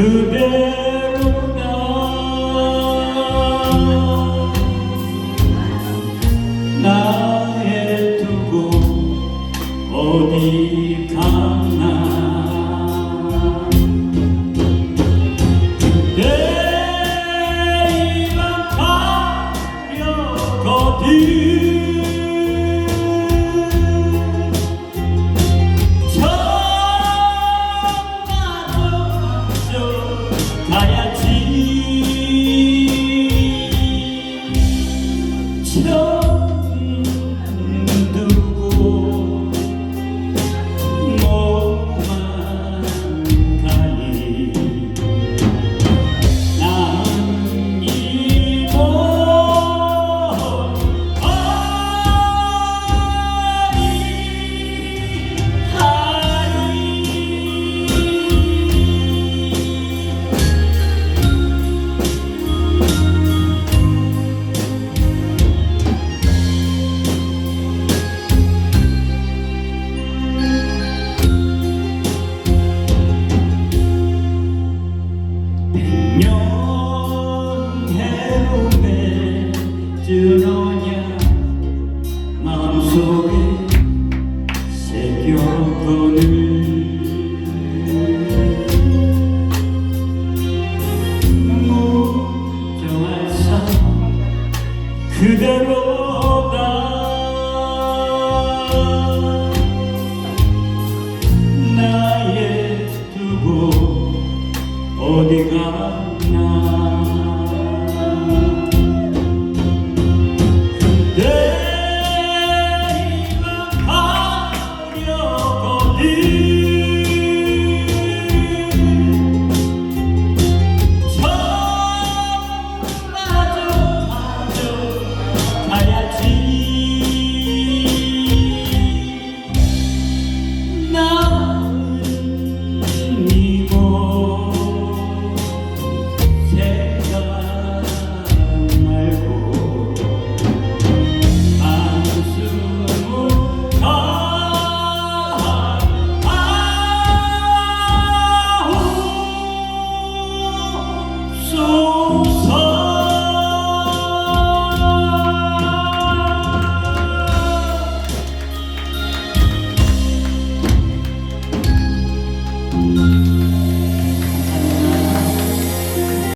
그대로나 나의 두고 어디 가나. 내일만 가려거든 어디 갔나. 그때 이만 가려거니